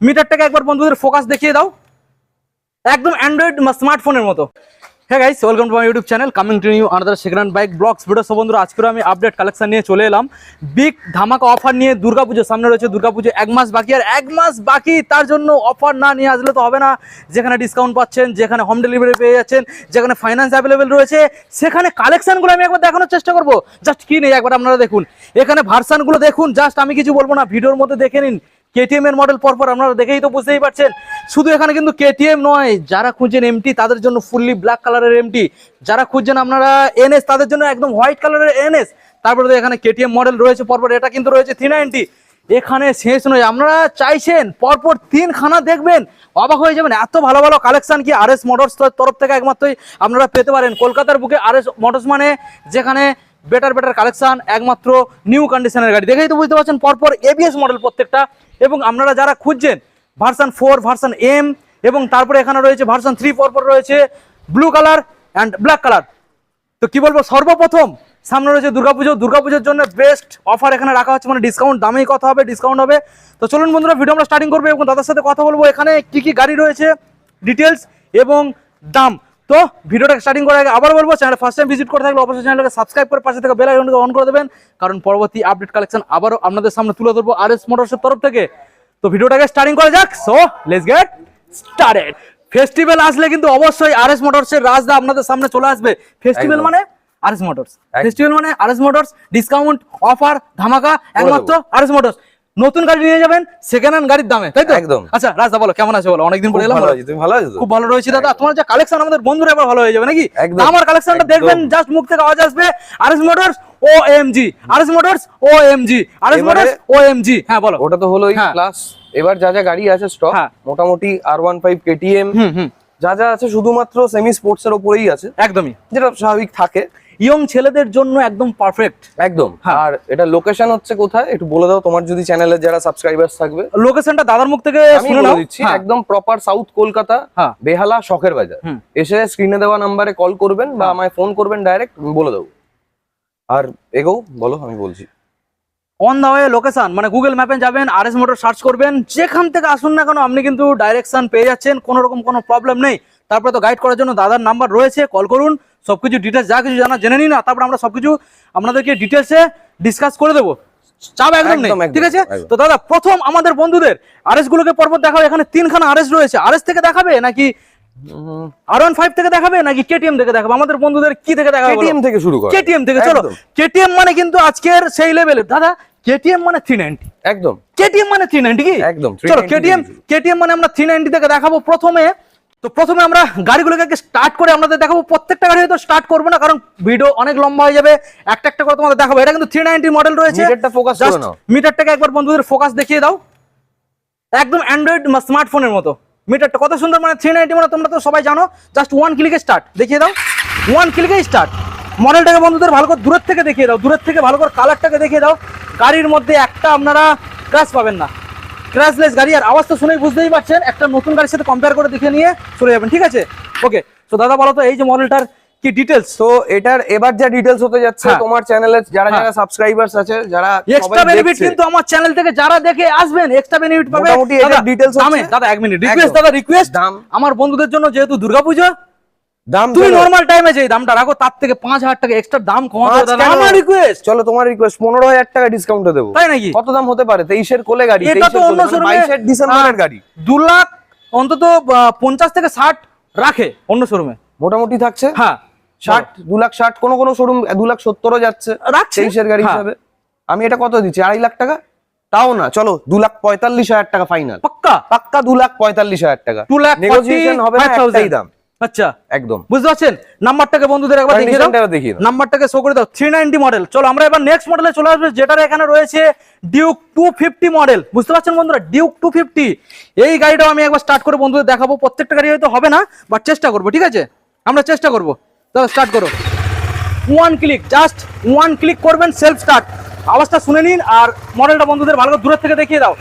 মিটারটাকে একবার বন্ধুদের ফোকাস দেখিয়ে দাও। একদম অ্যান্ড্রয়েড স্মার্টফোনের মতো। হ্যাঁ guys welcome to my YouTube channel coming to new another second bike vlogs video সব বন্ধুরা আজকে আমি আপডেট কালেকশন নিয়ে চলে এলাম। বিগ ধামাকা অফার নিয়ে দুর্গাপুজো সামনে রয়েছে। দুর্গাপুজো এক মাস বাকি আর এক মাস বাকি, তার জন্য অফার না নিয়ে আসলে তো হবে না। যেখানে ডিসকাউন্ট পাচ্ছেন, যেখানে হোম ডেলিভারি পেয়ে যাচ্ছেন, যেখানে ফাইন্যান্স অ্যাভেলেবেল রয়েছে, সেখানে কালেকশানগুলো আমি একবার দেখানোর চেষ্টা করব। জাস্ট কি নেই, একবার আপনারা দেখুন। এখানে ভার্সানগুলো দেখুন। জাস্ট আমি কিছু বলব না, ভিডিওর মধ্যে দেখে নিন। কেটিএম এর মডেল পরপর আপনারা দেখেই তো বুঝতেই পারছেন। শুধু এখানে কিন্তু কেটিএম নয়, যারা খুঁজছেন এমটি তাদের জন্য ফুললি ব্ল্যাক কালারের এমটি যারা খুঁজছেন আপনারা এনএস তাদের জন্য একদম হোয়াইট কালারের এনএস তারপরে তো এখানে কেটিএম মডেল রয়েছে, পরপর এটা কিন্তু রয়েছে থ্রি নাইনটি এখানে শেষ নয়, আপনারা চাইছেন পরপর তিনখানা দেখবেন। অবাক হয়ে যাবেন, এত ভালো ভালো কালেকশন কি আর এস মোটরস তরফ থেকে একমাত্রই আপনারা পেতে পারেন। কলকাতার বুকে আর এস মোটরস মানে যেখানে বেটার বেটার কালেকশন একমাত্র নিউ কন্ডিশনের গাড়ি। দেখেই তো বুঝতে পারছেন, পরপর এবিএস মডেল প্রত্যেকটা এবং আপনারা যারা খুঁজছেন ভার্সান ফোর ভার্সান এম এবং তারপরে এখানে রয়েছে ভার্সান থ্রি পরপর রয়েছে blue colour and black colour তো কি বলব, সর্বপ্রথম সামনে রয়েছে দুর্গাপুজো। দুর্গাপুজোর জন্য বেস্ট অফার এখানে রাখা হচ্ছে মানে ডিসকাউন্ট দামেই কথা হবে ডিসকাউন্ট হবে। তো চলুন বন্ধুরা ভিডিও আমরা স্টার্টিং করব এবং দাদার সাথে কথা বলব। এখানে কি কি গাড়ি রয়েছে ডিটেলস এবং দাম। তো ভিডিওটা স্টার্টিং করার আগে আবার বলব চ্যানেল ফার্স্ট টাইম ভিজিট করে থাকলে অবশ্যই চ্যানেলকে সাবস্ক্রাইব করে পাশে থেকে বেল আইকনকে অন করে দেবেন। কারণ পরবর্তী আপডেট কালেকশন আবারও আপনাদের সামনে তুলে ধরবো আর এস মোটরসের তরফ থেকে। তো ভিডিওটাকে স্টার্টিং করা যাক। So let's get started festival আসলে কিন্তু অবশ্যই আর এস মোটরসের রাজদা আপনাদের সামনে চলে আসবে। ফেস্টিভ্যাল মানে আর এস মোটরস ফেস্টিভ্যাল মানে R S Motors discount offer ধামাকা একমাত্র আর এস মোটরস নতুন গাড়ি নিয়ে যাবেন সেকেন্ড হ্যান্ড গাড়ির দামে তাই তো? একদম। আচ্ছা রাজদা বলো কেমন আছে বলো? অনেকদিন পরে এলাম তুমি ভালো আছো খুব ভালো রয়েছে দাদা। তোমার যে কালেকশন আমাদের বন্ধুরা এবার ভালো হয়ে যাবে নাকি। আমার কালেকশনটা দেখবেন জাস্ট মুখ থেকে আওয়াজ আসবে R S Motors O M G R S Motors O M G R S Motors O M G হ্যাঁ বলো। ওটা তো হলো হ্যাঁ। প্লাস এবার যা যা গাড়ি আছে স্টক হ্যাঁ। মোটামুটি আর ওয়ান ফাইভ কেটিএম হুম হুম। যা যা আছে শুধুমাত্র সেমি স্পোর্টস এর উপরেই আছে একদমই। যেটা স্বাভাবিক থাকে। ইয়ং ছেলেদের জন্য একদম পারফেক্ট একদম হ্যাঁ। আর এটা লোকেশন হচ্ছে কোথায় একটু বলে দাও তোমার যদি চ্যানেলের যারা সাবস্ক্রাইবার্স থাকবে লোকেশনটা দাদার মুখ থেকে শুনে নাও দিচ্ছি হ্যাঁ। একদম প্রপার সাউথ কলকাতা হ্যাঁ। বেহালা শখের বাজার। এসে স্ক্রিনে দেওয়া নাম্বারে কল করবেন বা। আমায় ফোন করবেন ডাইরেক্ট বলে দেবো আর এগো বলো আমি বলছি অন দা ওয়ে লোকেশন মানে গুগল ম্যাপে যাবেন আর এস মোটর সার্চ করবেন যেখান থেকে আসুন না কেন আপনি কিন্তু ডাইরেকশন পেয়ে যাচ্ছেন কোনো রকম কোনো প্রবলেম নেই তারপরে তো গাইড করার জন্য দাদার নাম্বার রয়েছে কল করুন সবকিছু ডিটেলস যা কিছু জানা জেনে না তারপর আমরা সবকিছু আপনাদেরকে ডিটেলসে ডিসকাস করে দেবো। চাপ একদম নেই ঠিক আছে? তো দাদা প্রথম আমাদের বন্ধুদের আরএস গুলোকে পর্বত দেখাবে এখানে তিনখানা আরএস রয়েছে। আরএস থেকে দেখাবে নাকি আর ওয়ান ফাইভ থেকে দেখাবে নাকি কেটিএম থেকে দেখাবে? আমাদের বন্ধুদের কি থেকে দেখাবে থেকে শুরু করো। কেটিএম থেকে চলো। কেটিএম মানে কিন্তু আজকের সেই লেভেলের দাদা কেটিএম মানে থ্রি নাইনটি একদম। কেটিএম মানে থ্রি নাইনটি কি? একদম, চলো কেটিএম কেটিএম মানে আমরা থ্রি নাইনটি থেকে দেখাবো প্রথমে। তো প্রথমে আমরা গাড়িগুলোকে আগে স্টার্ট করে আমাদের দেখাবো। প্রত্যেকটা গাড়ি হয়তো স্টার্ট করব না কারণ ভিডিও অনেক লম্বা হয়ে যাবে। একটা একটা করে তোমাদের দেখাবো। এটা কিন্তু থ্রি নাইনটি মডেল রয়েছে। Just মিটারটাকে একবার বন্ধুদের ফোকাস দেখিয়ে দাও। একদম অ্যান্ড্রয়েড স্মার্টফোনের মতো। মিটারটা কত সুন্দর মানে থ্রি নাইনটি মানে তোমরা তো সবাই জানো। জাস্ট ওয়ান ক্লিকে স্টার্ট দেখিয়ে দাও। ওয়ান ক্লিকে স্টার্ট মডেলটাকে বন্ধুদের ভালো করে দূরের থেকে দেখিয়ে দাও। দূরের থেকে ভালো করে কালারটাকে দেখিয়ে দাও। গাড়ির মধ্যে একটা আপনারা ক্র্যাশ পাবেন না। ক্র্যাশলেস গাড়ি আর আওয়াজ তো শুনেই বুঝতেই পারছেন একটা নতুন গাড়ির সাথে কম্পেয়ার করে দেখে নিয়ে চলে যাবেন ঠিক আছে? ওকে তো দাদা বলো তো এই যে মডেলটার কি ডিটেলস তো এটার এবার যা ডিটেলস হতে যাচ্ছে হ্যাঁ। তোমার চ্যানেলে যারা হ্যাঁ। যারা সাবস্ক্রাইবার্স আছে যারা এক্সট্রা বেনিফিট কিন্তু আমার চ্যানেল থেকে যারা দেখে আসবেন এক্সট্রা বেনিফিট পাবে। মোটামুটি দাদা, details দাদা এক মিনিট রিকোয়েস্ট দাদা রিকোয়েস্ট আমার বন্ধুদের জন্য যেহেতু দুর্গাপূজা দাম তুমি। টাইমে যে দামটা রাখো তার থেকে পাঁচ হাজার টাকা এক্সট্রা দাম কমাতে? আমার রিকোয়েস্ট চলো তোমার রিকোয়েস্ট পনেরো হাজার টাকা ডিসকাউন্টে দেবো। তাই নাকি? কত দাম হতে পারে? তেইশের কোলে গাড়ি এটা তো অন্য কোলে, মানে শোরুমে 22 ডিসেম্বরের গাড়ি। দু লাখ অন্তত পঞ্চাশ থেকে ষাট রাখে অন্য শোরুমে মোটামুটি থাকছে? হ্যাঁ ষাট দু লাখ ষাট কোনো কোনো শোরুম দু লাখ সত্তরও যাচ্ছে রাখছে? তেইশের গাড়ি হ্যাঁ। হিসাবে। আমি এটা কত দিচ্ছি? আড়াই লাখ টাকা? তাও না চলো দু লাখ পঁয়তাল্লিশ হাজার টাকা ফাইনাল পাক্কা? পাক্কা দু লাখ পঁয়তাল্লিশ হাজার টাকা। টু লাখ নেগোসিয়েশন হবে একটাই দাম। আচ্ছা। একদম। বুঝতে পারছেন? নাম্বারটাকে বন্ধুদের একবার দেখিয়ে দাও। দেখিয়ে দাও। নাম্বারটাকে শো করে দাও। থ্রি নাইনটি মডেল চলো আমরা এবার নেক্সট মডেলে চলে আসবে যেটার এখানে রয়েছে ডিউক টু ফিফটি মডেল বুঝতে পারছেন বন্ধুরা? ডিউক টু ফিফটি এই গাড়িটাও আমি একবার স্টার্ট করে বন্ধুদের দেখাবো। প্রত্যেকটা গাড়ি হয়তো হবে না বাট চেষ্টা করব ঠিক আছে? আমরা চেষ্টা করব। তাহলে স্টার্ট করো। One click just one click করবেন সেলফ স্টার্ট আওয়াজটা শুনে নিন আর মডেলটা বন্ধুদের ভালো করে দূরের থেকে দেখিয়ে দাও।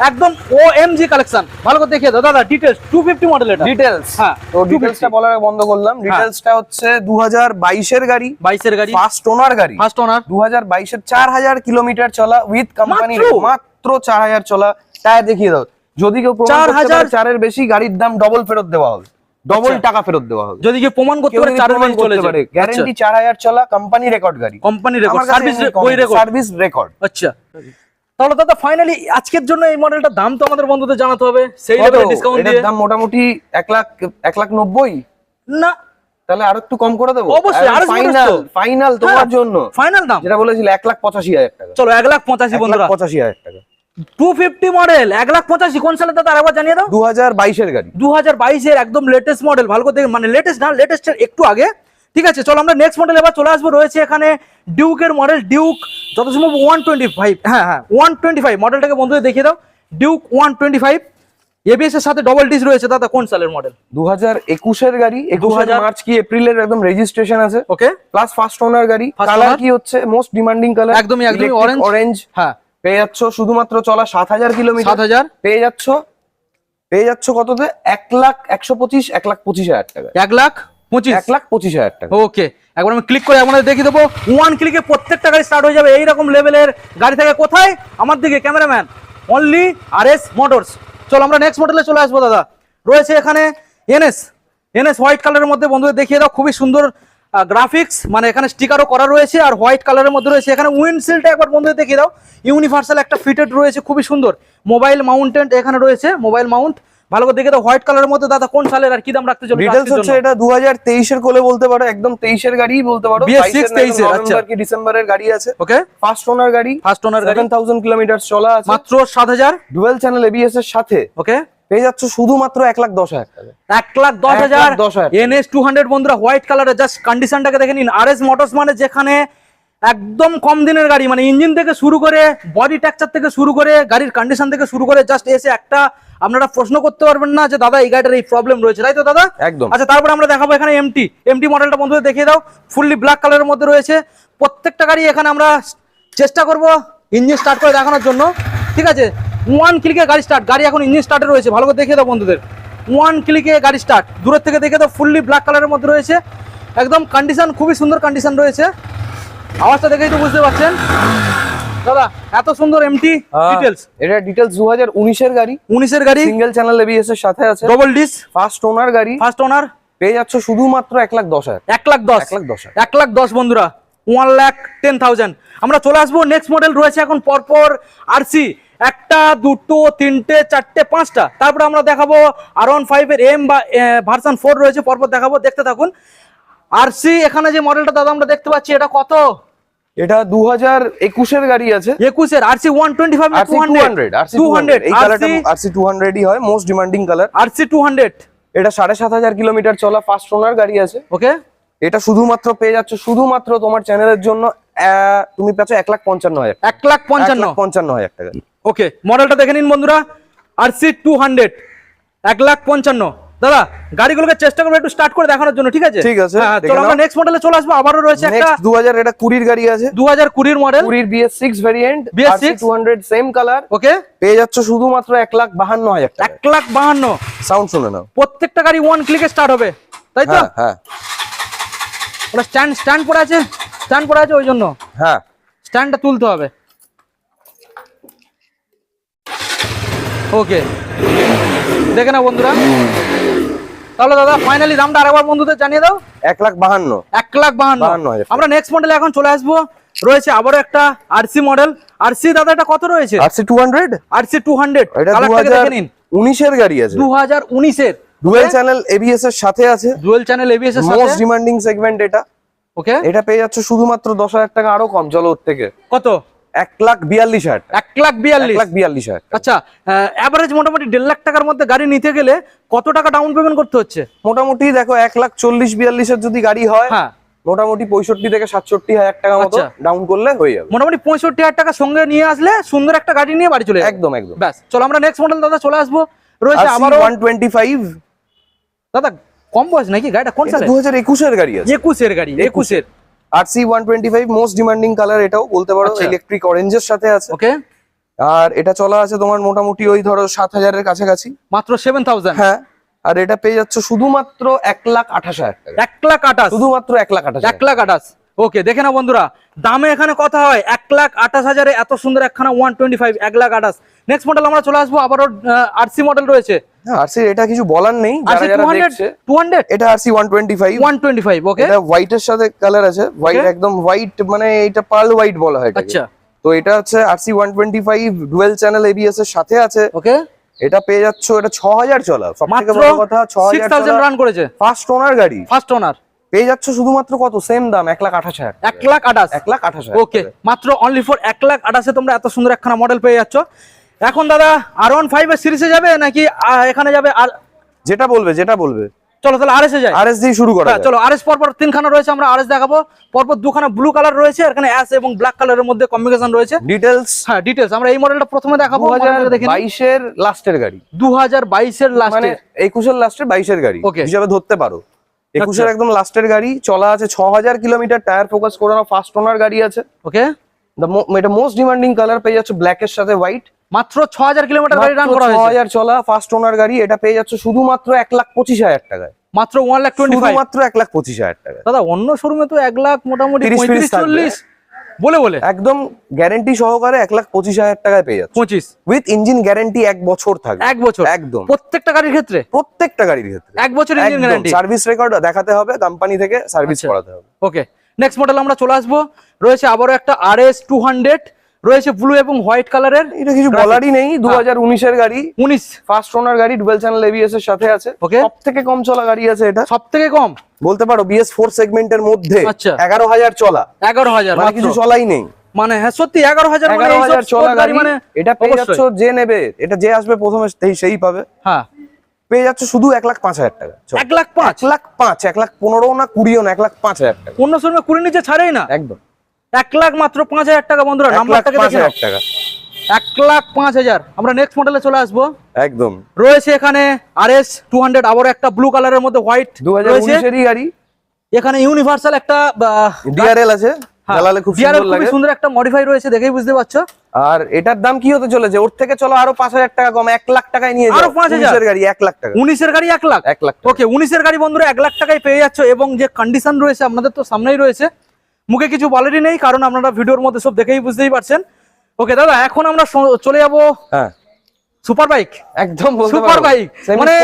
একদম ও এম জি কালেকশন ভালো করে দেখিয়ে দাও। দাদা ডিটেইলস টু ফিফটি মডেল এটা। ডিটেলস হ্যাঁ, তো ডিটেলসটা বলার আগে বন্ধ করলাম। ডিটেলসটা হচ্ছে দু হাজার বাইশের গাড়ি। বাইশের গাড়ি। ফার্স্ট ওনার গাড়ি। ফার্স্ট ওনার দু হাজার বাইশের চার হাজার কিলোমিটার চলা উইথ কোম্পানি মাত্র? মাত্র চার হাজার চলা। টায়ার দেখিয়ে দাও। যদি কেউ প্রমাণ চার করতে হাজার- চারের বেশি গাড়ির দাম ডবল ফেরত দেওয়া হবে। ডবল আচ্ছা। টাকা ফেরত দেওয়া হবে। যদি কেউ প্রমাণ করতে পারে যদি চার প্রমাণ রেঞ্জ চলে পারে গ্যারান্টি চার হাজার চলা কোম্পানি রেকর্ড গাড়ি। Company record service record service record আচ্ছা। তাহলে দাদা ফাইনালি আজকের জন্য এই মডেলটার দাম তো আমাদের বন্ধুদের জানাতে হবে। সেই লেভেলে ডিসকাউন্ট দিয়ে। দাম মোটামুটি এক লাখ এক লাখ নব্বই? না। তাহলে আরও একটু কম করে দেবো। অবশ্যই, আরও ফাইনাল ফাইনাল তোমার হ্যাঁ। জন্য। ফাইনাল দাম। যেটা বলেছিল এক লাখ পঁচাশি হাজার টাকা। চলো এক লাখ পঁচাশি এক লাখ বন্ধুরা। পঁচাশি হাজার টাকা। টু ফিফটি মডেল এক লাখ পঁচাশি। কোন সালে দাদা আরেকবার জানিয়ে দাও? দু হাজার বাইশের গাড়ি। দু হাজার বাইশের একদম লেটেস্ট মডেল ভালো করে দেখে মানে লেটেস্ট না লেটেস্টের একটু আগে। ঠিক আছে চলো আমরা নেক্সট মডেল এবার চলে আসব। রয়েছে এখানে ডিউকের মডেল ডিউক যত সম্ভব ওয়ান টোয়েন্টি ফাইভ হ্যাঁ হ্যাঁ ওয়ান টোয়েন্টি ফাইভ মডেলটাকে বন্ধুদের দেখিয়ে দাও। Duke one twenty five ABS এর সাথে ডবল ডিস রয়েছে। দাদা কোন সালের মডেল দু হাজার একুশের গাড়ি একুশের 2000 মার্চ কি এপ্রিলের একদম রেজিস্ট্রেশন আছে। ওকে প্লাস ফার্স্ট ওনার গাড়ি। কালার কি হচ্ছে? মোস্ট ডিমান্ডিং কালার একদমই, একদমই orange। অরেঞ্জ হ্যাঁ। পেয়ে যাচ্ছ শুধুমাত্র চলা সাত হাজার কিলোমিটার সাত হাজার। পেয়ে যাচ্ছ পেয়ে যাচ্ছ কততে? এক লাখ একশো পঁচিশ এক লাখ পঁচিশ হাজার টাকা এক লাখ পঁচিশ। এক লাখ পঁচিশ হাজার টাকা। ওকে একবার আমি ক্লিক করে আপনাদের দেখিয়ে দেবো। ওয়ান ক্লিকে প্রত্যেকটা গাড়ি স্টার্ট হয়ে যাবে এইরকম লেভেলের গাড়ি থেকে কোথায়? আমার দিকে cameraman only R S Motors চলো আমরা নেক্সট মডেলে চলে আসব দাদা। রয়েছে এখানে এনএস এনএস হোয়াইট কালারের মধ্যে বন্ধুদের দেখিয়ে দাও খুবই সুন্দর গ্রাফিক্স মানে এখানে স্টিকারও করা রয়েছে আর হোয়াইট কালারের মধ্যে রয়েছে। এখানে উইন্ডশিল্ডটা একবার বন্ধুদের দেখিয়ে দাও। ইউনিভার্সাল একটা ফিটেড রয়েছে খুবই সুন্দর। মোবাইল মাউন্টেন্ট এখানে রয়েছে মোবাইল মাউন্ট ভালো করে দেখে দাও হোয়াইট কালারের মধ্যে দাদা কোন সালের আর কি দাম রাখতে চলবে ডিটেলস হচ্ছে এটা দু হাজার তেইশের কোলে বলতে পারো একদম তেইশের গাড়ি বলতে পারো BS6 23 এর, আচ্ছা। কি ডিসেম্বরের গাড়ি আছে। ওকে ফার্স্ট ওনার গাড়ি ফার্স্ট ওনার গাড়ি। সেভেন থাউজেন্ড কিলোমিটার চলা আছে। মাত্র সাত হাজার? ডুয়েল চ্যানেল এবিএস এর সাথে। ওকে পেয়ে যাচ্ছ শুধুমাত্র এক লাখ দশ হাজার এক লাখ দশ হাজার। এনএস টু হান্ড্রেড বন্ধুরা হোয়াইট কালারের জাস্ট কন্ডিশনটাকে দেখে নিন। আর এস মোটরস মানে যেখানে একদম কম দিনের গাড়ি মানে ইঞ্জিন থেকে শুরু করে বডি টেক্সচার থেকে শুরু করে গাড়ির কন্ডিশন থেকে শুরু করে জাস্ট এসে একটা আপনারা প্রশ্ন করতে পারবেন না যে দাদা এই গাড়িটার এই প্রবলেম রয়েছে। তাই তো দাদা? একদম। আচ্ছা তারপরে আমরা দেখাবো এখানে এমটি এমটি মডেলটা বন্ধুদের দেখিয়ে দাও। ফুললি ব্ল্যাক কালারের মধ্যে রয়েছে। প্রত্যেকটা গাড়ি এখানে আমরা চেষ্টা করব ইঞ্জিন স্টার্ট করে দেখানোর জন্য। ঠিক আছে? ওয়ান ক্লিকে গাড়ি স্টার্ট গাড়ি এখন ইঞ্জিন স্টার্টে রয়েছে। ভালো করে দেখিয়ে দাও বন্ধুদের। ওয়ান ক্লিকে গাড়ি স্টার্ট দূরের থেকে দেখে দাও ফুললি ব্ল্যাক কালারের মধ্যে রয়েছে। একদম কন্ডিশন খুবই সুন্দর কন্ডিশন রয়েছে। আওয়াজটা দেখেই তো বুঝতে পারছেন। দাদা এত সুন্দর এমটি ডিটেলস এটা ডিটেলস দু হাজার উনিশের গাড়ি। উনিশের গাড়ি। সিঙ্গেল চ্যানেল এবিএস এর সাথে আছে। ডবল ডিস ফার্স্ট ওনার গাড়ি। ফার্স্ট ওনার পেয়ে যাচ্ছ শুধুমাত্র এক লাখ দশ হাজার। এক লাখ দশ। এক লাখ দশ হাজার। এক লাখ দশ বন্ধুরা। ওয়ান লাখ টেন থাউজেন্ড আমরা চলে আসব নেক্সট মডেল রয়েছে এখন পরপর আরসি একটা দুটো তিনটে চারটে পাঁচটা। তারপরে আমরা দেখাবো আর ওয়ান ফাইভের এম বা ভার্সন ফোর রয়েছে। পরপর দেখাবো। দেখতে থাকুন। আরসি এখানে যে মডেলটা দাদা আমরা দেখতে পাচ্ছি এটা কত? এটা দু হাজার একুশের গাড়ি আছে। একুশের RC one twenty five RC two hundred RC two hundred এই কালারটা আরসি টু হান্ড্রেডই হয় most demanding colour RC two hundred এটা সাড়ে সাত হাজার কিলোমিটার চলা ফার্স্ট ওনার গাড়ি আছে। ওকে এটা শুধুমাত্র পেয়ে যাচ্ছ শুধুমাত্র তোমার চ্যানেলের জন্য তুমি পাচ্ছ এক লাখ পঞ্চান্ন হাজার। এক লাখ পঞ্চান্ন। পঞ্চান্ন হাজার টাকা। ওকে মডেলটা দেখে নিন বন্ধুরা। আরসি টু হান্ড্রেড এক লাখ পঞ্চান্ন। দাদা গাড়িগুলোকে চেষ্টা করব একটু স্টার্ট করে দেখানোর জন্য ঠিক আছে? ঠিক আছে, হ্যাঁ, চলো আমরা নেক্সট মডেলে চলে আসব আবারও রয়েছে একটা নেক্সট দু হাজার এটা কুড়ির গাড়ি আছে। দু হাজার কুড়ির মডেল কুড়ির BS six variant BS6 two hundred same colour okay পেয়ে যাচ্ছ শুধুমাত্র এক লাখ বাহান্ন হাজার টাকা। এক লাখ বাহান্ন। সাউন্ড শুনে নাও। প্রত্যেকটা গাড়ি ওয়ান ক্লিকে স্টার্ট হবে। তাই তো? হ্যাঁ হ্যাঁ। ওটা স্ট্যান্ড স্ট্যান্ড পড়ে আছে? স্ট্যান্ড পড়ে আছে ওই জন্য? হ্যাঁ। স্ট্যান্ডটা তুলতে হবে। ওকে দেখে নাও বন্ধুরা। তাহলে দাদা ফাইনালি দামটা আরেকবার বন্ধুদের জানিয়ে দাও। এক লাখ বাহান্ন। এক লাখ বাহান্ন। আমরা নেক্সট মডেলে এখন চলে আসব। রয়েছে আবারও একটা আরসি মডেল আরসি দাদা এটা কত রয়েছে? RC two hundred RC two hundred উনিশের গাড়ি আছে। দু হাজার উনিশের ডুয়েল চ্যানেল এবিএস এর সাথে আছে। ডুয়েল চ্যানেল এবিএস এর মোস্ট ডিমান্ডিং সেগমেন্ট এটা। ওকে এটা পেয়ে যাচ্ছে শুধুমাত্র দশ হাজার টাকা আরও কম। চলো ওর থেকে। কত? এক লাখ বিয়াল্লিশ হাজার এক লাখ বিয়াল্লিশ। লাখ বিয়াল্লিশ হাজার। আচ্ছা অ্যাভারেজ মোটামুটি দেড় লাখ টাকার মধ্যে গাড়ি নিতে গেলে কত টাকা ডাউন পেমেন্ট করতে হচ্ছে? মোটামুটি দেখো এক লাখ চল্লিশ বিয়াল্লিশের যদি গাড়ি হয় হ্যাঁ। মোটামুটি পঁয়ষট্টি থেকে সাতষট্টি হাজার টাকা মতো আচ্ছা। ডাউন করলে হয়ে যাবে। মোটামুটি পঁয়ষট্টি হাজার টাকা সঙ্গে নিয়ে আসলে সুন্দর একটা গাড়ি নিয়ে বাড়ি চলে একদম একদম। ব্যাস চলো আমরা নেক্সট মডেল দাদা চলে আসব। রয়েছে আবারও ওয়ান টোয়েন্টি ফাইভ দাদা কম বয়স নাকি? গাড়িটা কোন সালে দু হাজার একুশের গাড়ি আছে। একুশের গাড়ি একুশের। RC one twenty five most demanding colour এটাও বলতে পারো আচ্ছা। ইলেকট্রিক অরেঞ্জের সাথে আছে। ওকে আর এটা চলা আছে তোমার মোটামুটি ওই ধরো সাত হাজারের কাছাকাছি। মাত্র সেভেন থাউজেন্ড হ্যাঁ আর এটা পেয়ে যাচ্ছে শুধুমাত্র এক লাখ আঠাশ হাজার টাকা। এক লাখ আঠাশ? শুধুমাত্র এক লাখ আঠাশ এক লাখ আঠাশ? ওকে দেখে না বন্ধুরা দামে এখানে কথা হয় এক লাখ আঠাশ হাজারে এত সুন্দর একখানা ওয়ান টোয়েন্টি ফাইভ এক লাখ আঠাশ। নেক্সট মডেল আমরা চলে আসব আবারও আরসি মডেল রয়েছে। আরসি এটা কিছু বলার নেই যারা যারা দেখছে। এটা আরসি ওকে এটা হোয়াইটের সাথে কালার আছে। হোয়াইট একদম হোয়াইট মানে এটা পার্ল হোয়াইট বলা হয় আচ্ছা। তো এটা হচ্ছে আরসি ডুয়েল চ্যানেল এবিএস এর সাথে আছে। ওকে? এটা পেয়ে যাচ্ছ এটা চলা। বড় কথা রান করেছে। ফার্স্ট ওনার গাড়ি। ফার্স্ট ওনার পেয়ে যাচ্ছ শুধুমাত্র কত? সেম দাম এক লাখ আঠাশ হাজার। এক লাখ আঠাশ। এক লাখ আঠাশ ওকে মাত্র অনলি ফর এক লাখ আঠাশে তোমরা এত সুন্দর একখানা মডেল পেয়ে যাচ্ছ। এখন দাদা আর ওয়ান ফাইভ এর সিরিজে যাবে নাকি এখানে যাবে আর যেটা বলবে যেটা বলবে। চলো তাহলে আরএসে যাই। আর এস দিয়ে শুরু করা হ্যাঁ, চলো আরএস পরপর তিনখানা রয়েছে আমরা আরএস দেখাবো। পরপর দুখানা ব্লু কালার রয়েছে আর এখানে অ্যাশ এবং ব্ল্যাক কালারের মধ্যে কম্বিনেশন রয়েছে। ডিটেলস হ্যাঁ ডিটেলস আমরা এই মডেলটা প্রথমে দেখাবো দু হাজার মডেলটা দেখে বাইশের লাস্টের গাড়ি। দু হাজার বাইশের মানে লাস্টে একুশের লাস্টের বাইশের গাড়ি। Okay. হিসাবে ধরতে পারো। একুশের আচ্ছা। একদম লাস্টের গাড়ি চলা আছে ছ হাজার কিলোমিটার টায়ার ফোকাস করানো ফার্স্ট ওনার গাড়ি আছে। ওকে এটা মোস্ট ডিমান্ডিং কালার পেয়ে যাচ্ছে ব্ল্যাক এর সাথে হোয়াইট মাত্র ছ হাজার কিলোমিটার গাড়ি রান করা ছ হয়েছে। হাজার চলা ফার্স্ট ওনার গাড়ি এটা পেয়ে যাচ্ছে শুধুমাত্র এক লাখ পঁচিশ হাজার টাকায়। মাত্র ওয়ান লাখ টোয়েন্টি শুধুমাত্র এক লাখ পঁচিশ হাজার টাকায়। দাদা অন্য শোরুমে তো এক লাখ মোটামুটি পঁয়ত্রিশ চল্লিশ। বলে বলে। একদম গ্যারেন্টি সহকারে এক লাখ পঁচিশ হাজার টাকায় পেয়ে যাচ্ছে। পঁচিশ। উইথ ইঞ্জিন গ্যারেন্টি এক বছর থাকবে। এক বছর। একদম। প্রত্যেকটা গাড়ির ক্ষেত্রে? প্রত্যেকটা গাড়ির ক্ষেত্রে। এক বছর ইঞ্জিন গ্যারান্টি সার্ভিস রেকর্ড দেখাতে হবে কোম্পানি থেকে সার্ভিস আচ্ছা। করাতে হবে। ওকে নেক্সট মডেল আমরা চলে আসব। রয়েছে আবারও একটা আর এস টু হান্ড্রেড রয়েছে ব্লু এবং হোয়াইট কালারের এটা কিছু বলারই নেই দু হাজার উনিশের গাড়ি উনিশ। ফার্স্ট ওনার গাড়ি ডুয়েল চ্যানেল এবিএস এর সাথে আছে। Okay. সব থেকে কম চলা গাড়ি আছে এটা। সব থেকে কম? বলতে পারো বিএস ফোর সেগমেন্টের মধ্যে আচ্ছা। এগারো হাজার চলা। এগারো হাজার মানে কিছু চলাই নেই। মানে হ্যাঁ সত্যি এগারো হাজার মানে এগারো হাজার চলা গাড়ি মানে এটা পেয়ে যাচ্ছ যে নেবে এটা যে আসবে প্রথমে সেই পাবে। হ্যাঁ। পেয়ে যাচ্ছে শুধু এক লাখ পাঁচ হাজার টাকা। এক লাখ পাঁচ? লাখ পাঁচ এক লাখ পনেরো না কুড়িও না এক লাখ পাঁচ হাজার টাকা। শোরুমে কুড়ি নিচে ছাড়েই না? একদম। এক লাখ মাত্র পাঁচ হাজার টাকা বন্ধুরা নাম্বারটাকে পাঁচ দেখে। হাজার টাকা। এক লাখ পাঁচ হাজার। আমরা নেক্সট মডেলে চলে আসব। একদম। রয়েছে এখানে আর এস টু হান্ড্রেড আবার একটা ব্লু কালারের মধ্যে হোয়াইট দু হাজার গাড়ি। এখানে ইউনিভার্সাল একটা ডিআরএল আছে। জ্বালালে খুব সুন্দর লাগে। সুন্দর একটা মডিফাই রয়েছে দেখেই বুঝতে পারছ। আর এটার দাম কি হতে চলেছে? ওর থেকে চলো আরও পাঁচ হাজার টাকা কম এক লাখ টাকায় নিয়ে যাও। 5,000? উনিশের গাড়ি এক লাখ টাকা। উনিশের গাড়ি এক লাখ? এক লাখ ওকে উনিশের গাড়ি বন্ধুরা এক লাখ টাকায় পেয়ে যাচ্ছ এবং যে কন্ডিশন রয়েছে আপনাদের তো সামনেই রয়েছে। মুখে কিছু বলেরই নেই কারণ আপনারা ভিডিওর মধ্যে সব দেখেই বুঝতেই পারছেন। ওকে দাদা এখন আমরা চলে যাব হ্যাঁ। সুপার বাইক একদম সুপার বাইক মানে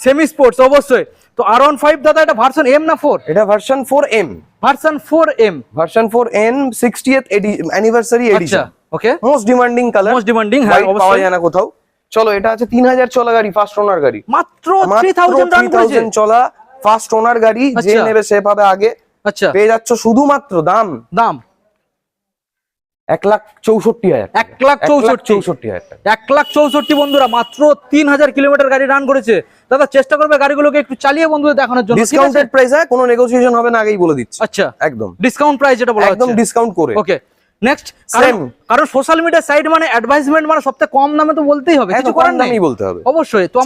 সেমি স্পোর্টস অবশ্যই। তো আর ওয়ান ফাইভ দাদা এটা ভার্সন এম না ফোর এটা version four M version four M version four N sixtieth anniversary আচ্ছা edition okay most demanding colour most demanding হ্যাঁ পাওয়া যায় না কোথাও। চলো এটা আছে তিন হাজার চলা গাড়ি ফার্স্ট ওনার গাড়ি। মাত্র মাত্র থ্রি থাউজেন্ড রান করেছে। 3000 চলা ফার্স্ট ওনার গাড়ি যে আচ্ছা। নেবে সে পাবে আগে। আচ্ছা। পেয়ে যাচ্ছ শুধুমাত্র দাম। দাম। এক লাখ চৌষট্টি হাজার এক লাখ চৌষট্টি চৌষট্টি হাজার। এক লাখ চৌষট্টি বন্ধুরা মাত্র তিন হাজার কিলোমিটার গাড়ি রান করেছে। দাদা চেষ্টা করবে গাড়িগুলোকে একটু চালিয়ে বন্ধুদের দেখানোর জন্য ডিসকাউন্টেড প্রাইস হয় কোনো নেগোসিয়েশন হবে না আগেই বলে দিচ্ছি। আচ্ছা একদম। ডিসকাউন্ট প্রাইস যেটা বলা একদম ডিসকাউন্ট করে। Okay next. কারণ সোশ্যাল মিডিয়া সাইট মানে অ্যাডভাইসমেন্ট মানে সবথেকে কম দামে তো বলতেই হবে হ্যাঁ, কিছু করার কম বলতে হবে। অবশ্যই তো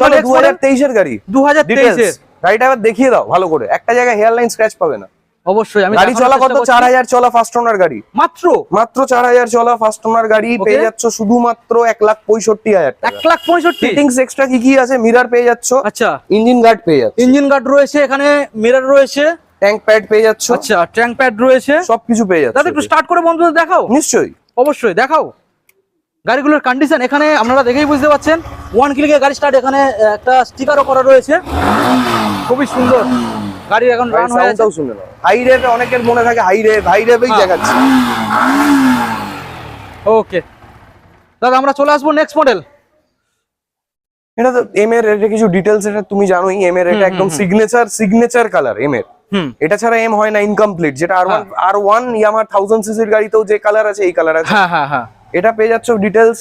গাড়ি। দু হাজার তেইশের। গাড়িটা এবার দেখিয়ে দাও ভালো করে। একটা জায়গায় হেয়ার লাইন স্ক্র্যাচ পাবে না। অবশ্যই আমি গাড়ি চলা কত? করছি। চার হাজার চলা ফার্স্ট ওনার গাড়ি। মাত্র? মাত্র চার হাজার চলা ফার্স্ট ওনার গাড়ি পেয়ে যাচ্ছ শুধুমাত্র এক লাখ পঁয়ষট্টি হাজার এক টাকা লাখ পঁয়ষট্টি? ফিটিংস এক্সট্রা কি কি আছে? মিরার পেয়ে যাচ্ছ। আচ্ছা। ইঞ্জিন গার্ড পেয়ে যাচ্ছ। ইঞ্জিন গার্ড রয়েছে এখানে মিরর রয়েছে। ট্যাঙ্ক প্যাড পেয়ে যাচ্ছ। আচ্ছা ট্যাঙ্ক প্যাড রয়েছে। সবকিছু পেয়ে যাচ্ছ দাদা একটু স্টার্ট করে বন্ধুদের দেখাও। নিশ্চয়ই। অবশ্যই দেখাও। গাড়িগুলোর কন্ডিশন এখানে আপনারা দেখেই বুঝতে পারছেন ওয়ান ক্লিকে গাড়ি স্টার্ট এখানে একটা স্টিকারও করা রয়েছে। খুবই সুন্দর। গাড়ি এখন রান হয়ে আছে। শুনে নাও হাই রেট অনেকের মনে থাকে হাই রেট হাই হ্যাঁ। দেখাচ্ছে। ওকে দাদা আমরা চলে আসব নেক্সট মডেল এটা তো এম এর এটা কিছু ডিটেলস এটা তুমি জানোই এম এর এটা একদম। সিগনেচার সিগনেচার কালার এম এর। হুম। এটা ছাড়া এম হয় না ইনকমপ্লিট যেটা আর ওয়ান আর ওয়ান ইয়ামার থাউজেন্ড সিসির গাড়িতেও যে কালার আছে এই কালার আছে। হ্যাঁ হ্যাঁ হ্যাঁ। এটা পেয়ে যাচ্ছ ডিটেলস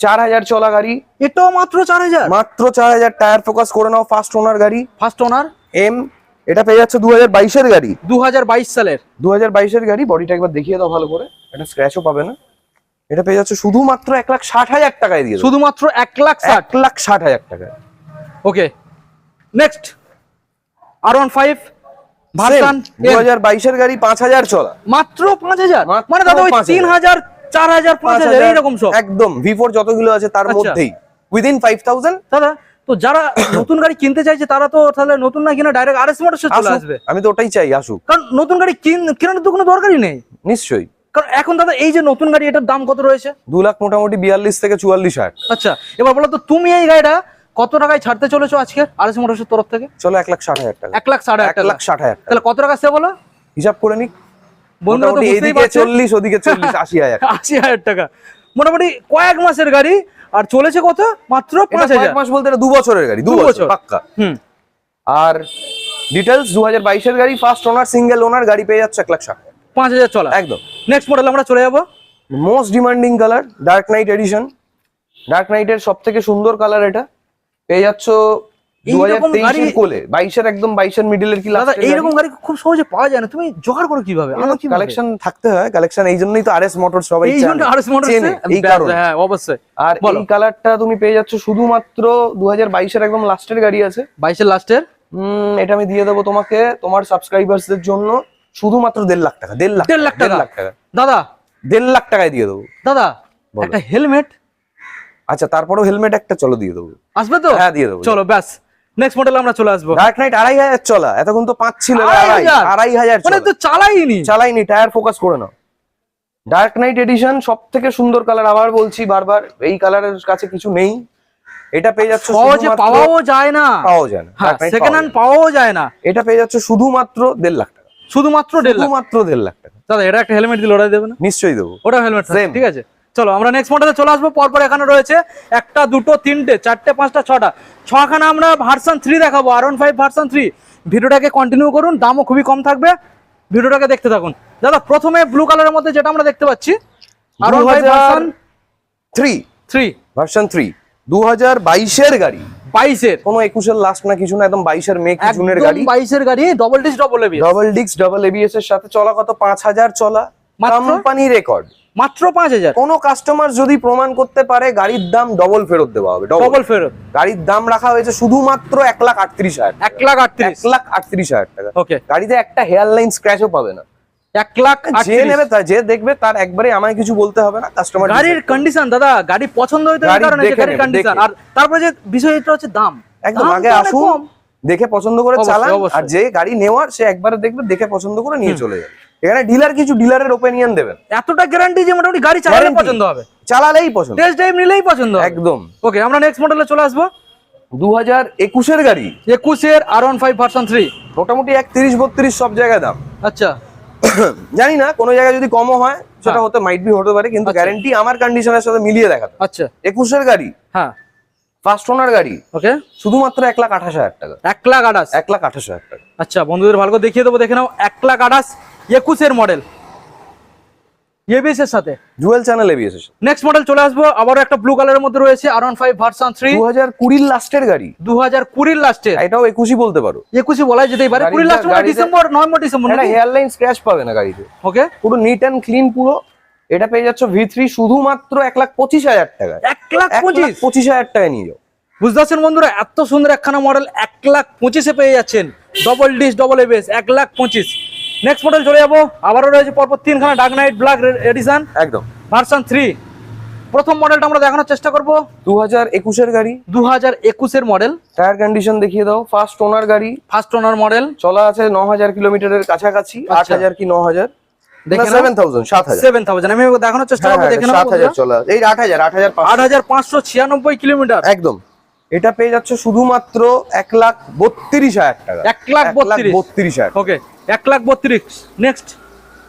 চার হাজার চলা গাড়ি। এটাও মাত্র চার হাজার? মাত্র চার হাজার টায়ার ফোকাস করে নাও ফার্স্ট ওনার গাড়ি। ফার্স্ট ওনার এম এটা পেয়ে যাচ্ছে দু হাজার বাইশের গাড়ি। দু হাজার বাইশ সালের। দু হাজার বাইশের গাড়ি বডিটা একবার দেখিয়ে দাও ভালো করে। এটা স্ক্র্যাচও পাবে না। এটা পেয়ে যাচ্ছে শুধুমাত্র এক লাখ ষাট হাজার টাকায় দিয়ে শুধুমাত্র এক লাখ ষাট। লাখ ষাট হাজার টাকায়। Okay next R one five দু হাজার বাইশের গাড়ি পাঁচ হাজার চলা। মাত্র পাঁচ হাজার? মানে দাদা ওই তিন হাজার চার হাজার পাঁচ হাজার এইরকম সব। একদম ভি ফোর যতগুলো আছে তার আচ্ছা। মধ্যেই। উইদিন ফাইভ থাউজেন্ড দাদা তো যারা নতুন গাড়ি কিনতে চাইছে তারা তো তাহলে নতুন না কিনে ডাইরেক্ট আরএস মোটরসে চলে আসবে। আমি তো ওটাই চাই আসুক। কারণ নতুন গাড়ি কিন কেনার তো কোনো দরকারই নেই। নিশ্চয়ই। কারণ এখন দাদা এই যে নতুন গাড়ি এটার দাম কত রয়েছে? দু লাখ মোটামুটি বিয়াল্লিশ থেকে চুয়াল্লিশ হাজার। আচ্ছা এবার বলো তো তুমি এই গাড়িটা কত টাকায় ছাড়তে চলেছো আজকে আরএস মোটরসের তরফ থেকে? চলো এক লাখ ষাট হাজার টাকা। এক লাখ সাড়ে এক এক লাখ ষাট হাজার তাহলে কত টাকা সে বলো? হিসাব করে নি বন্ধুরা তো বুঝতেই পারছেন। চল্লিশ ওদিকে চল্লিশ আশি হাজার। আশি হাজার টাকা। মোটামুটি কয়েক মাসের গাড়ি আর চলেছে কত? মাত্র পাঁচ হাজার। মাস বলতে দু বছরের গাড়ি দু বছর। পাক্কা। হুম। আর ডিটেলস দু হাজার বাইশের গাড়ি ফার্স্ট ওনার সিঙ্গেল ওনার গাড়ি পেয়ে যাচ্ছে এক লাখ ষাট পাঁচ হাজার চলা। একদম। নেক্সট মডেল আমরা চলে যাব। Most demanding colour dark knight edition dark নাইটের সব থেকে সুন্দর কালার এটা। পেয়ে যাচ্ছ এইরকম গাড়ি- কোলে বাইশের একদম বাইশের মিডিলের কি দাদা এইরকম গাড়ি? খুব সহজে পাওয়া যায় না। তুমি জোগাড় করো কীভাবে? কালেকশন থাকতে হয় কালেকশন এই জন্যই তো আরএস মোটর সবাই এই জন্য চেনে, আরএস মোটরস চেনে, এই কারণে। হ্যাঁ অবশ্যই। আর এই কালারটা তুমি পেয়ে যাচ্ছ শুধুমাত্র দু হাজার বাইশের একদম লাস্টের গাড়ি আছে। বাইশের লাস্টের এটা আমি দিয়ে দেবো তোমাকে তোমার সাবস্ক্রাইবার্সদের জন্য শুধুমাত্র দেড় লাখ টাকা দেড় লাখ দেড় লাখ টাকা লাখ টাকা। দাদা। দেড় লাখ টাকায় দিয়ে দেবো। দাদা একটা হেলমেট আচ্ছা তারপরেও হেলমেট একটা চলো দিয়ে দেবো। আসবে তো? হ্যাঁ দিয়ে দেবো চলো ব্যাস। নেক্সট মডেল আমরা চলে আসব। ডার্ক নাইট আড়াই হাজার চলা এতক্ষণ তো পাঁচ ছিল আড়াই হাজার? মানে তো চালাইনি। চালাইনি টায়ার ফোকাস করে নাও। ডার্ক নাইট এডিশন সব থেকে সুন্দর কালার আবার বলছি বারবার এই কালারের কাছে কিছু নেই। এটা পেয়ে যাচ্ছে সহজে পাওয়াও যায় না। পাওয়া যায় না। সেকেন্ড হ্যান্ড পাওয়াও যায় না। এটা পেয়ে যাচ্ছে শুধুমাত্র দেড় লাখ টাকা। শুধুমাত্র দেড় লাখ। শুধুমাত্র দেড় লাখ টাকা। দাদা এটা একটা হেলমেট দিলে ওরাই দেবে না? নিশ্চয়ই দেবো। ওটা হেলমেট ঠিক আছে। চলো আমরা নেক্সট মডেলে চলে আসব। পরপর এখানে রয়েছে একটা দুটো তিনটে চারটে পাঁচটা ছটা। ছখানা আমরা ভার্সন থ্রি দেখাবো R one five version three ভিডিওটাকে কন্টিনিউ করুন দামও খুবই কম থাকবে। ভিডিওটাকে দেখতে থাকুন। দাদা প্রথমে ব্লু কালারের মধ্যে যেটা আমরা দেখতে পাচ্ছি R one five version three three version three দু হাজার বাইশের গাড়ি। বাইশের। কোনো একুশের লাস্ট না কিছু না একদম বাইশের মে জুনের গাড়ি। বাইশের গাড়ি ডবল ডিস ডবল ডবল ডিক্স ডবল এবিএস এর সাথে চলা কত? পাঁচ হাজার চলা? কোম্পানি রেকর্ড মাত্র পাঁচ হাজার। কোনো কাস্টমার যদি প্রমাণ করতে পারে গাড়ির দাম ডবল ফেরত দেওয়া হবে ডবল ফেরত। গাড়ির দাম রাখা হয়েছে শুধুমাত্র এক লাখ আটত্রিশ হাজার এক লাখ এক আটত্রিশ লাখ আটত্রিশ হাজার টাকা। ওকে গাড়িতে একটা হেয়ার লাইন স্ক্র্যাচও পাবে না। এক লাখ যে নেবে যে দেখবে তার একবারে আমায় কিছু বলতে হবে না কাস্টমার গাড়ির কন্ডিশন দাদা গাড়ি পছন্দ হইতে কারণে দেখে গাড়ির কন্ডিশন আর তারপরে যে বিষয় হচ্ছে দাম। একদম আগে আসুন দেখে পছন্দ করে চালান আর যে গাড়ি নেওয়ার সে একবারে দেখবে দেখে পছন্দ করে নিয়ে চলে যাবে। এখানে ডিলার কিছু ডিলারের ওপিনিয়ন দেবেন। এতটা গ্যারান্টি যে মোটামুটি গাড়ি চালালে পছন্দ হবে। চালালেই পছন্দ। টেস্ট ড্রাইভ নিলেই পছন্দ একদম। ওকে আমরা নেক্সট মডেলে চলে আসব। দু হাজার একুশের গাড়ি। একুশের R one five version three মোটামুটি এক তিরিশ বত্রিশ সব জায়গায় দাম। আচ্ছা। জানি না কোনো জায়গায় যদি কমও হয় সেটা হ্যাঁ। হতে মাইট বি হতে পারে কিন্তু আচ্ছা। গ্যারান্টি আমার কন্ডিশনের সাথে মিলিয়ে দেখাতে। আচ্ছা। একুশের গাড়ি। হ্যাঁ। ফার্স্ট ওনার গাড়ি। ওকে। শুধুমাত্র এক লাখ আঠাশ হাজার টাকা। এক লাখ আঠাশ। এক লাখ আঠাশ হাজার টাকা। আচ্ছা বন্ধুদের ভালো করে দেখিয়ে দেবো দেখে নাও। এক লাখ আঠাশ একুশের মডেল এবিএস এর সাথে। Dual channel ABS next model চলে আসব। আবারও একটা ব্লু কালারের মধ্যে রয়েছে R one five version three দু হাজার কুড়ির লাস্টের গাড়ি। দু হাজার কুড়ির লাস্টে এটাও একুশই বলতে পারো। একুশে বলা যেতেই পারে। কুড়ির লাস্ট মানে ডিসেম্বর নভেম্বর ডিসেম্বর একটা হেয়ার লাইন স্ক্র্যাচ পাবে না গাড়িতে। ওকে পুরো নিট অ্যান্ড ক্লিন পুরো। এটা পেয়ে যাচ্ছ ভি থ্রি শুধুমাত্র এক লাখ পঁচিশ হাজার টাকা এক লাখ পঁচিশ? পঁচিশ হাজার টাকা নিয়ে যাও। বুঝতে পারছেন বন্ধুরা এত সুন্দর একখানা মডেল এক লাখ পঁচিশে পেয়ে যাচ্ছেন। ডবল ডিস ডবল এবিএস এক লাখ পঁচিশ। নেক্সট মডেল চলে যাব। আবারও রয়েছে পরপর তিনখানা ডার্ক নাইট ব্ল্যাক এডিশন একদম। ভার্সন থ্রি প্রথম মডেলটা আমরা দেখানোর চেষ্টা করব। দু হাজার একুশের গাড়ি। দু হাজার একুশের মডেল টায়ার কন্ডিশন দেখিয়ে দাও। ফার্স্ট ওনার গাড়ি। ফার্স্ট ওনার মডেল চলা আছে ন হাজার কিলোমিটারের কাছাকাছি। আট আচ্ছা। হাজার কি ন হাজার দেখানোর চেষ্টা হ্যাঁ, করব হ্যাঁ, দেখে আট হাজার আট হাজার আট হাজার পাঁচশো ছিয়ানব্বই কিলোমিটার। একদম। এটা পেয়ে যাচ্ছে শুধুমাত্র এক লাখ বত্রিশ হাজার টাকা। এক লাখ বত্রিশ। হাজার। ওকে এক লাখ বত্রিশ। নেক্সট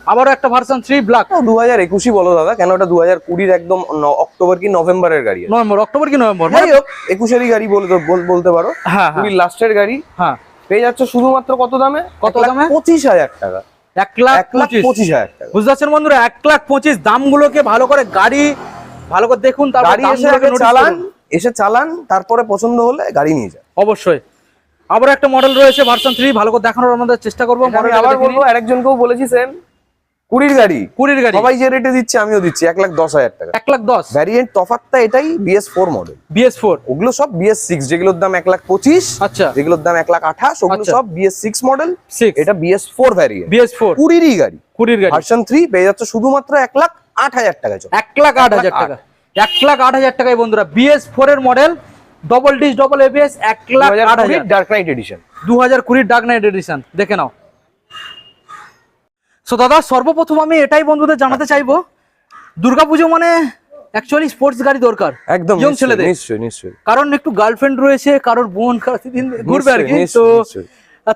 আবারও একটা ভার্সন থ্রি ব্ল্যাক দু হাজার একুশই বলো দাদা কেন ওটা দু হাজার কুড়ির একদম অক্টোবর কি নভেম্বরের গাড়ি নভেম্বর অক্টোবর কি নভেম্বর? যাই হোক একুশেরই গাড়ি বলতে বলতে পারো। হ্যাঁ হ্যাঁ। কুড়ির লাস্টের গাড়ি। হ্যাঁ। পেয়ে যাচ্ছে শুধুমাত্র কত দামে? কত দামে? পঁচিশ হাজার টাকা। এক লাখ পঁচিশ। হাজার টাকা। বুঝতে পারছেন বন্ধুরা? এক লাখ পঁচিশ দামগুলোকে ভালো করে গাড়ি ভালো করে দেখুন তারপর গাড়ি এসে চালান। এসে চালান তারপরে পছন্দ হলে গাড়ি নিয়ে যান। অবশ্যই। আবার একটা মডেল রয়েছে ভার্সন থ্রি ভালো করে দেখানোর আমাদের চেষ্টা করব আবার বলব আরেকজনকেও বলেছি সেম। কুড়ির গাড়ি। কুড়ির গাড়ি। সবাই যে রেটে দিচ্ছে আমিও দিচ্ছি এক লাখ দশ হাজার টাকা। এক লাখ দশ। ভ্যারিয়েন্ট তফাতটা এটাই BS four model BS four ওগুলো সব বিএস সিক্স যেগুলোর দাম এক লাখ পঁচিশ আচ্ছা। যেগুলোর দাম এক লাখ আঠাশ ওগুলো আচ্ছা। সব বিএস সিক্স মডেল এটা BS four variant BS four কুড়িরই গাড়ি। কুড়ির গাড়ি। ভার্সন থ্রি পেয়ে যাচ্ছে শুধুমাত্র এক লাখ আট হাজার টাকা এক লাখ আট হাজার টাকা। এক লাখ আট হাজার টাকায় বন্ধুরা বিএস ফোর এর model double disc double ABS এক লাখ আট হাজার। ডার্ক নাইট এডিশন দু হাজার কুড়ির ডার্ক নাইট এডিশন দেখে নাও। সো দাদা সর্বপ্রথম আমি এটাই বন্ধুদের জানাতে চাইব দুর্গাপুজো মানে অ্যাকচুয়ালি স্পোর্টস গাড়ি দরকার একদম নিশ্চয়ই, ছেলেদের। নিশ্চয়ই নিশ্চয়ই। কারণ একটু গার্লফ্রেন্ড রয়েছে কারোর বোন কারোর ঘুরবে আর কি। তো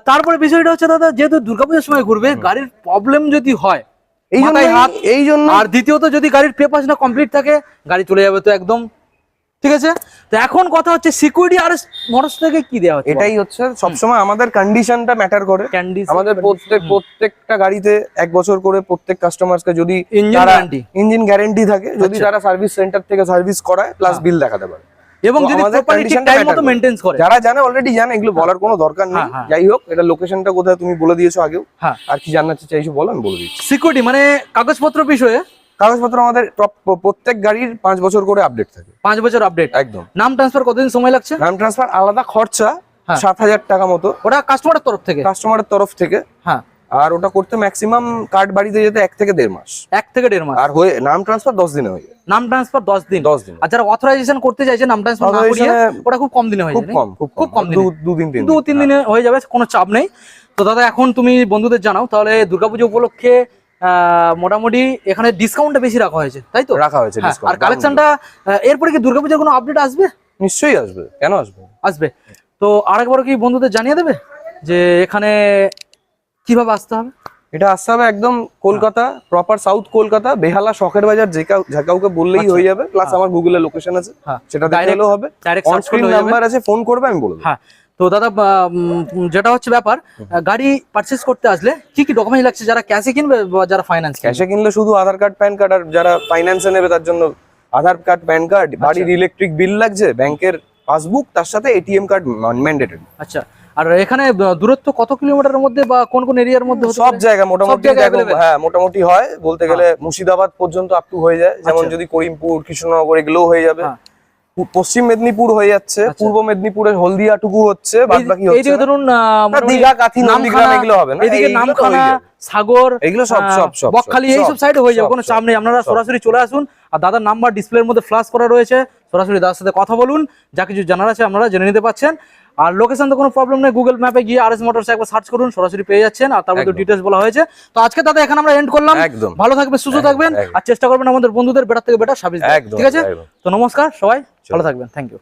তারপরে বিষয়টা হচ্ছে দাদা যেহেতু দুর্গাপুজোর সময় ঘুরবে গাড়ির প্রবলেম যদি হয় এই জন্যই হাত। এই জন্য আর দ্বিতীয়ত যদি গাড়ির পেপার না কমপ্লিট থাকে গাড়ি চলে যাবে তো একদম। ঠিক আছে? তো এখন কথা হচ্ছে সিকিউরিটি আর মোটরস থেকে কি দেওয়া হচ্ছে এটাই হচ্ছে সবসময় আমাদের কন্ডিশনটা ম্যাটার করে। আমাদের প্রত্যেক প্রত্যেকটা গাড়িতে এক বছর করে প্রত্যেক কাস্টমারকে যদি তারা guarantee। ইঞ্জিন গ্যারেন্টি থাকে যদি আচ্ছা। তারা সার্ভিস সেন্টার থেকে সার্ভিস করায় প্লাস বিল দেখাতে পারে। এবং যদি প্রপারলি টাইম মতো করে। মেইনটেইন করে। যারা জানে অলরেডি জানে এগুলো বলার কোনো দরকার নেই। হ্যাঁ, হ্যাঁ। যাই হোক এটা লোকেশনটা কোথায় তুমি বলে দিয়েছ আগেও। হ্যাঁ। আর কি জানতে চাইছো বলো আমি বলে দিচ্ছি। সিকিউরিটি মানে কাগজপত্র বিষয়ে? কাগজপত্র আমাদের প্রত্যেক গাড়ির পাঁচ বছর করে আপডেট থাকে। পাঁচ বছর আপডেট একদম। নাম ট্রান্সফার কতদিন সময় লাগছে? নাম ট্রান্সফার আলাদা খরচা হ্যাঁ। সাত হাজার টাকা মতো। ওটা কাস্টমারের তরফ থেকে? কাস্টমারের তরফ থেকে। হ্যাঁ। আর ওটা করতে ম্যাক্সিমাম কার্ড বাড়িতে যেতে এক থেকে দেড় মাস। এক থেকে দেড় মাস? আর হয়ে নাম ট্রান্সফার দশ দিনে হয়ে যায়। নাম ট্রান্সফার দশ দিন? দশ দিন। আর যারা অথরাইজেশন করতে চাইছে নাম ট্রান্সফার না করিয়ে ওটা খুব কম দিনে হয়ে খুব যাবে কম খুব খুব কম কম দু- দুদিন তিন দু তিন দিনে হয়ে যাবে কোনো চাপ নেই। তো দাদা এখন তুমি বন্ধুদের জানাও তাহলে দুর্গাপুজো উপলক্ষে মোটামুটি এখানে ডিসকাউন্টটা বেশি রাখা হয়েছে তাই তো? রাখা হয়েছে হ্যাঁ। আর কালেকশনটা এরপরে কি দুর্গাপুজোর কোনো আপডেট আসবে? নিশ্চয়ই আসবে কেন আসবে? আসবে। তো আরেকবার কি বন্ধুদের জানিয়ে দেবে যে এখানে কীভাবে আসতে হবে? এটা আসতে হবে একদম কলকাতা প্রপার সাউথ কলকাতা বেহালা শখের বাজার যে কাউ যে কাউকে বললেই আচ্ছা। হয়ে যাবে। প্লাস আমার গুগলে লোকেশন আছে হ্যাঁ। সেটা দেখে হবে। অন স্ক্রিন হয়ে নাম্বার আছে ফোন করবে আমি বলে দেবো। হ্যাঁ। তো দাদা যেটা হচ্ছে ব্যাপার গাড়ি পারচেস করতে আসলে কি কি ডকুমেন্ট লাগছে? যারা ক্যাশে কিনবে বা যারা ফাইন্যান্স ক্যাশে কিনলে শুধু আধার কার্ড প্যান কার্ড আর যারা ফাইন্যান্সে নেবে তার জন্য আধার কার্ড প্যান কার্ড বাড়ির ইলেকট্রিক বিল লাগছে ব্যাংকের পাসবুক তার সাথে এটিএম কার্ড ম্যান্ডেটরি আচ্ছা। আর এখানে দূরত্ব কত কিলোমিটারের মধ্যে বা কোন কোন এরিয়ার মধ্যে সব জায়গা মোটামুটি হ্যাঁ মোটামুটি হয় বলতে গেলে মুর্শিদাবাদ পর্যন্ত আপ টু হয়ে যায় যেমন আচ্ছা। যদি করিমপুর কৃষ্ণনগর এগুলোও হয়ে যাবে হ্যাঁ। পশ্চিম মেদিনীপুর হয়ে যাচ্ছে আচ্ছা। পূর্ব মেদিনীপুরের হলদিয়া টুকু হচ্ছে বাদ বাকি এই- হচ্ছে। ধরুন দীঘা কাথি নন্দীগ্রাম এগুলো হবে না এদিকে নামখানা হয়ে। সাগর এগুলো সব সব সব বকখালি এইসব সব, সাইডে হয়ে যাবে কোনো চাপ নেই আপনারা। সরাসরি চলে আসুন আর দাদার নাম্বার ডিসপ্লের মধ্যে ফ্ল্যাশ করা রয়েছে সরাসরি দাদার সাথে কথা বলুন যা কিছু জানার আছে আপনারা জেনে নিতে পাচ্ছেন আর লোকেশন তো কোনো প্রবলেম নেই গুগল ম্যাপে গিয়ে আর এস মোটরস একবার সার্চ করুন সরাসরি পেয়ে যাচ্ছেন আর তারপর ডিটেলস বলা হয়েছে। তো আজকে দাদা এখানে আমরা এন্ড করলাম। একদম। ভালো থাকবেন সুস্থ থাকবেন আর চেষ্টা করবেন আমাদের বন্ধুদের বেটার থেকে বেটার সার্ভিস ঠিক আছে? তো নমস্কার সবাই ভালো থাকবেন। Thank you